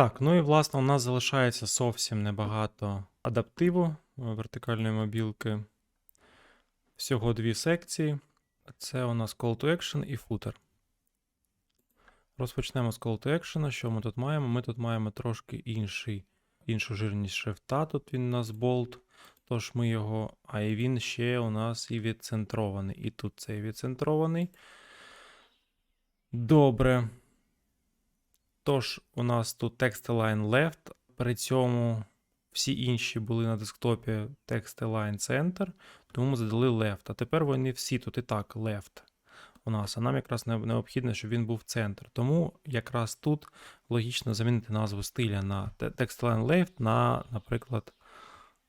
Так, ну і власне у нас залишається зовсім небагато адаптиву е, вертикальної мобілки. Всього дві секції. Це у нас Call to Action і footer. Розпочнемо з Call to Action. Що ми тут маємо? Ми тут маємо трошки інший, іншу жирність шрифта. Тут він у нас болт. Тож ми його. А і він ще у нас і відцентрований. І тут цей відцентрований. Добре. Тож, у нас тут text-align left. При цьому всі інші були на десктопі text-align center, тому ми задали left. А тепер вони всі тут і так left у нас. А нам якраз необхідно, щоб він був центр. Тому якраз тут логічно замінити назву стиля на text-align left на, наприклад,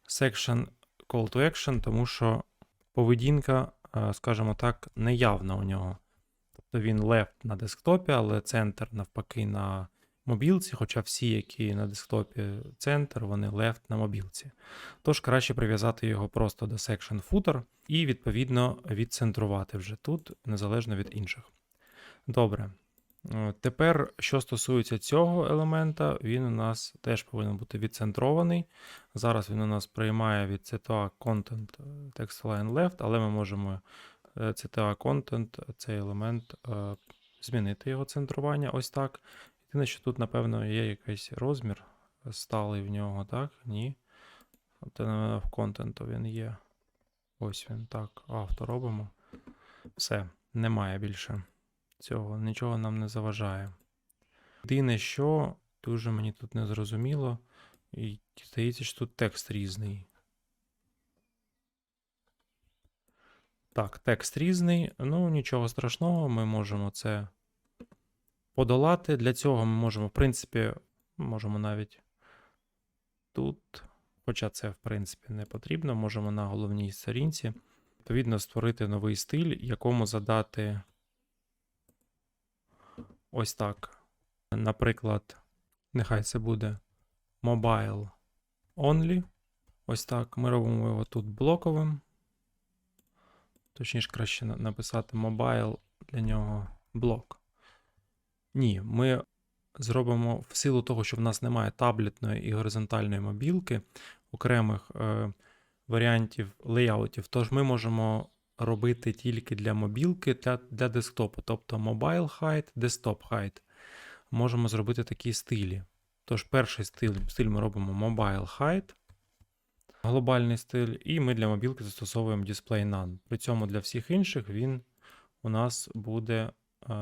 section call to action, тому що поведінка, е, скажімо так, неявна у нього. Тобто він left на десктопі, але центр навпаки на мобілці, хоча всі, які на десктопі центр, вони left на мобілці. Тож краще прив'язати його просто до section footer і відповідно відцентрувати вже тут, незалежно від інших. Добре. Е, Тепер, що стосується цього елемента, він у нас теж повинен бути відцентрований. Зараз він у нас приймає від CTA content е, text align left, але ми можемо CTA content, цей елемент, е, змінити його центрування ось так. Єдине, що тут, напевно, є якийсь розмір сталий в нього, так? Ні. От е, в контенту він є. Ось він так. Авто робимо. Все, немає більше цього, нічого нам не заважає. Єдине, що дуже мені тут не зрозуміло, і здається, що тут текст різний. Так, текст різний. Ну, нічого страшного, ми можемо це подолати. Для цього ми можемо, в принципі, можемо навіть тут, хоча це, в принципі, не потрібно, можемо на головній сторінці, відповідно, створити новий стиль, якому задати ось так. Наприклад, нехай це буде mobile only. Ось так. Ми робимо його тут блоковим. Точніше, краще написати mobile для нього блок. Ні, ми зробимо в силу того, що в нас немає таблетної і горизонтальної мобілки, окремих е, варіантів леяутів, тож ми можемо робити тільки для мобілки, для, для десктопу, тобто mobile height, desktop height. Можемо зробити такі стилі. Тож перший стиль, стиль ми робимо mobile height, глобальний стиль, і ми для мобілки застосовуємо display none. При цьому для всіх інших він у нас буде е,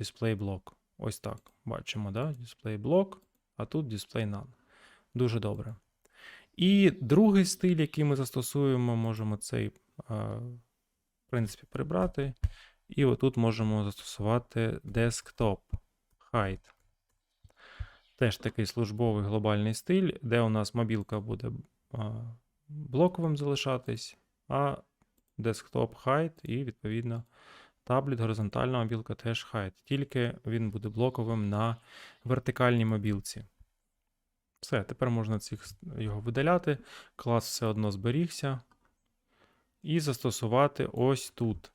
display block. Ось так. Бачимо, да? display block, а тут display none. Дуже добре. І другий стиль, який ми застосуємо, можемо цей, е, в принципі, прибрати. І отут можемо застосувати desktop height. Теж такий службовий глобальний стиль, де у нас мобілка буде блоковим залишатись, а desktop height і, відповідно, таблет, горизонтальна мобілка теж height. Тільки він буде блоковим на вертикальній мобілці. Все, тепер можна цих, його видаляти. Клас все одно зберігся. І застосувати ось тут.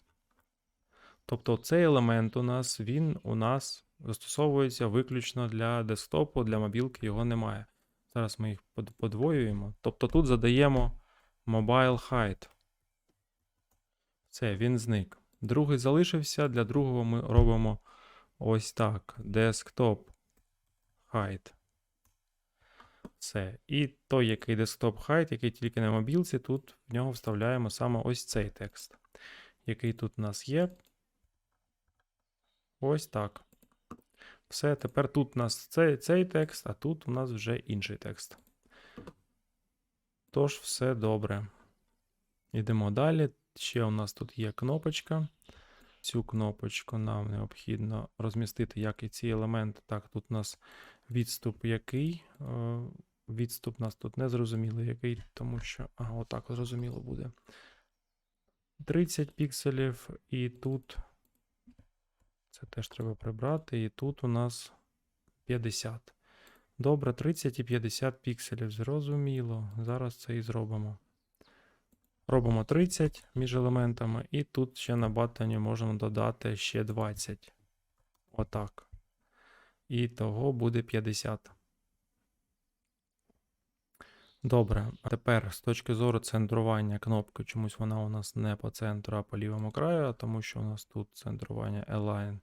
Тобто цей елемент у нас, він у нас застосовується виключно для десктопу, для мобілки його немає. Зараз ми їх подвоюємо. Тобто тут задаємо mobile height. Все, він зник. Другий залишився. Для другого ми робимо ось так: desktop height. Все. І той, який desktop height, який тільки на мобілці, тут в нього вставляємо саме ось цей текст, який тут у нас є. Ось так. Все, тепер тут у нас цей, цей текст, а тут у нас вже інший текст. Тож, все добре. Йдемо далі. Ще у нас тут є кнопочка. Цю кнопочку нам необхідно розмістити, як і ці елементи. Так, тут у нас відступ який. Е, Відступ у нас тут не зрозумілий який, тому що. А, отак зрозуміло буде. 30 пікселів, і тут. Це теж треба прибрати. І тут у нас 50. Добре, 30 і 50 пікселів. Зрозуміло. Зараз це і зробимо. Робимо 30 між елементами, і тут ще на баттоні можемо додати ще 20. Отак. І того буде 50. Добре, а тепер з точки зору центрування кнопки, чомусь вона у нас не по центру, а по лівому краю, тому що у нас тут центрування Align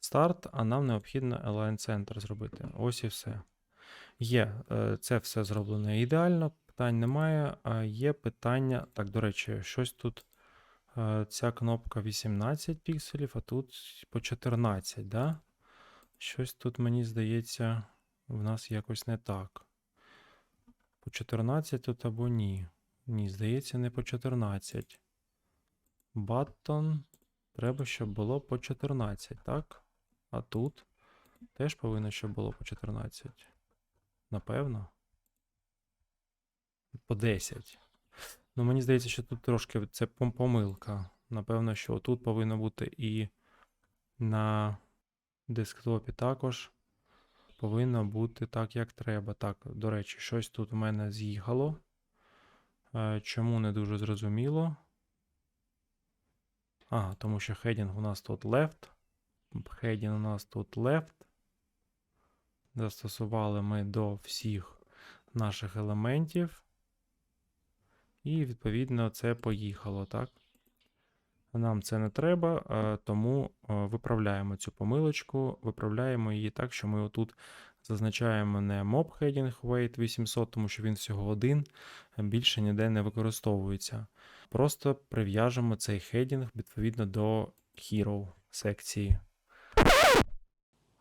Start, а нам необхідно Align Center зробити. Ось і все. Є, е, це все зроблено ідеально, питань немає. Є питання. Так, до речі, щось тут. е, Ця кнопка 18 пікселів, а тут по 14, да? Щось тут, мені здається, в нас якось не так. По 14 тут або ні. Ні, здається, не по 14. Баттон. Треба, щоб було по 14, так? А тут теж повинно, щоб було по 14. Напевно. По 10. Ну, мені здається, що тут трошки це помилка. Напевно, що тут повинно бути і на десктопі також повинно бути так, як треба. Так, до речі, щось тут у мене з'їхало. Е, Чому не дуже зрозуміло. Ага, тому що heading у нас тут left. Heading у нас тут left. Застосували ми до всіх наших елементів. І, відповідно, це поїхало, так? Нам це не треба, е, тому е, виправляємо цю помилочку, виправляємо її так, що ми отут зазначаємо не mob heading weight 800, тому що він всього один, більше ніде не використовується. Просто прив'яжемо цей хедінг відповідно до hero секції.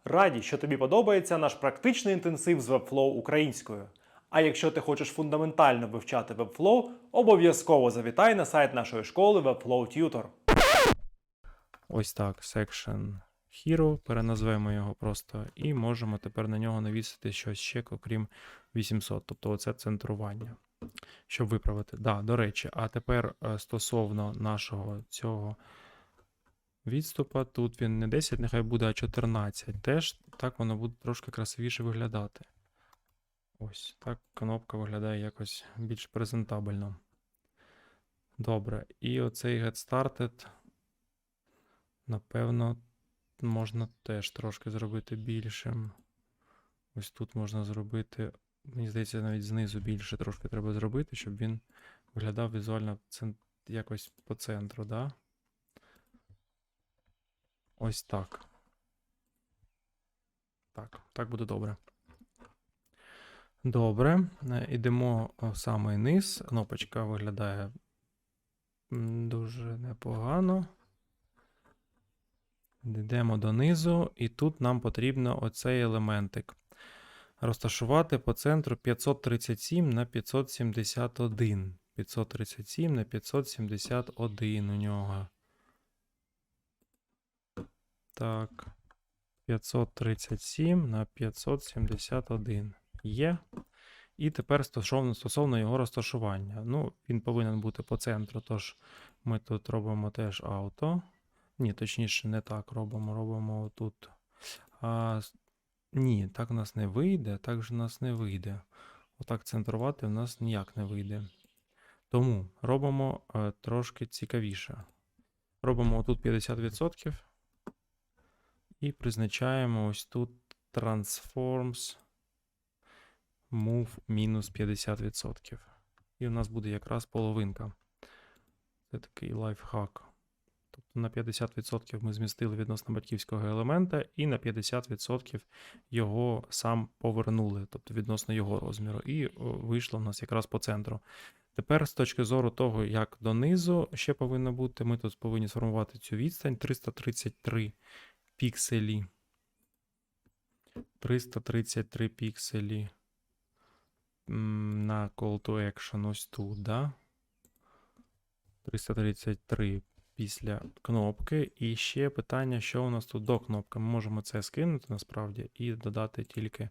Раді, що тобі подобається наш практичний інтенсив з Webflow українською. А якщо ти хочеш фундаментально вивчати Webflow, обов'язково завітай на сайт нашої школи Webflow Tutor. Ось так, section hero, переназвемо його просто, і можемо тепер на нього навісити щось ще, окрім 800, тобто оце центрування. Щоб виправити. Да, до речі, а тепер е, стосовно нашого цього відступа, тут він не 10, нехай буде, а 14. Теж так воно буде трошки красивіше виглядати. Ось так кнопка виглядає якось більш презентабельно. Добре, і оцей Get Started. Напевно, можна теж трошки зробити більшим. Ось тут можна зробити. Мені здається, навіть знизу більше трошки треба зробити, щоб він виглядав візуально якось по центру, да? Ось так. Так, так буде добре. Добре. Е, Ідемо в самий низ. Кнопочка виглядає дуже непогано. Йдемо донизу, і тут нам потрібно оцей елементик розташувати по центру 537 на 571. 537 на 571 у нього. Так. 537 на 571. Є. І тепер стосовно, стосовно його розташування. Ну, він повинен бути по центру, тож ми тут робимо теж авто. Ні, точніше, не так робимо. Робимо тут. А, ні, так у нас не вийде, так же у нас не вийде. Отак центрувати у нас ніяк не вийде. Тому робимо е, трошки цікавіше. Робимо тут 50% і призначаємо ось тут Transforms Move мінус 50%. І у нас буде якраз половинка. Це такий лайфхак. Тобто на 50% ми змістили відносно батьківського елемента, і на 50% його сам повернули, тобто відносно його розміру, і вийшло в нас якраз по центру. Тепер, з точки зору того, як донизу ще повинно бути, ми тут повинні сформувати цю відстань 333 пікселі. 333 пікселі на call to action ось тут, да? 333 після кнопки. І ще питання, що у нас тут до кнопки. Ми можемо це скинути насправді і додати тільки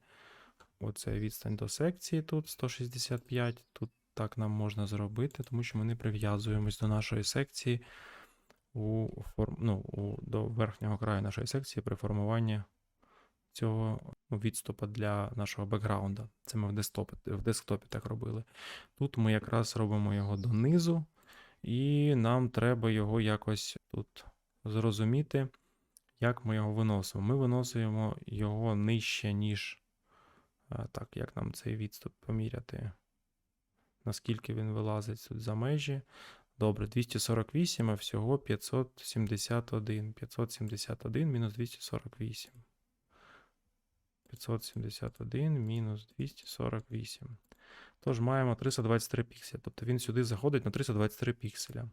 оце відстань до секції тут 165. Тут так нам можна зробити, тому що ми не прив'язуємось до нашої секції у форм... ну, у... до верхнього краю нашої секції при формуванні цього відступа для нашого бекграунда. Це ми в десктопі, в десктопі так робили. Тут ми якраз робимо його донизу. І нам треба його якось тут зрозуміти, як ми його виносимо. Ми виносимо його нижче, ніж. Так, як нам цей відступ поміряти? наскільки він вилазить тут за межі. Добре, 248, а всього 571. 571 мінус 248. 571 мінус 248. Тож маємо 323 пікселя. Тобто він сюди заходить на 323 пікселя.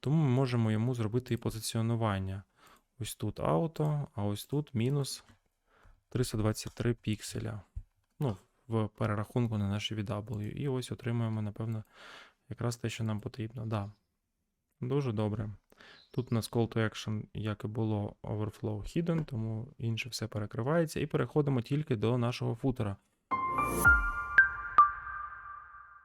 Тому ми можемо йому зробити і позиціонування. Ось тут ауто, а ось тут мінус 323 пікселя. Ну, в перерахунку на наші VW. І ось отримуємо, напевно, якраз те, що нам потрібно. Да. Дуже добре. Тут у нас call to action, як і було, overflow hidden, тому інше все перекривається. І переходимо тільки до нашого футера.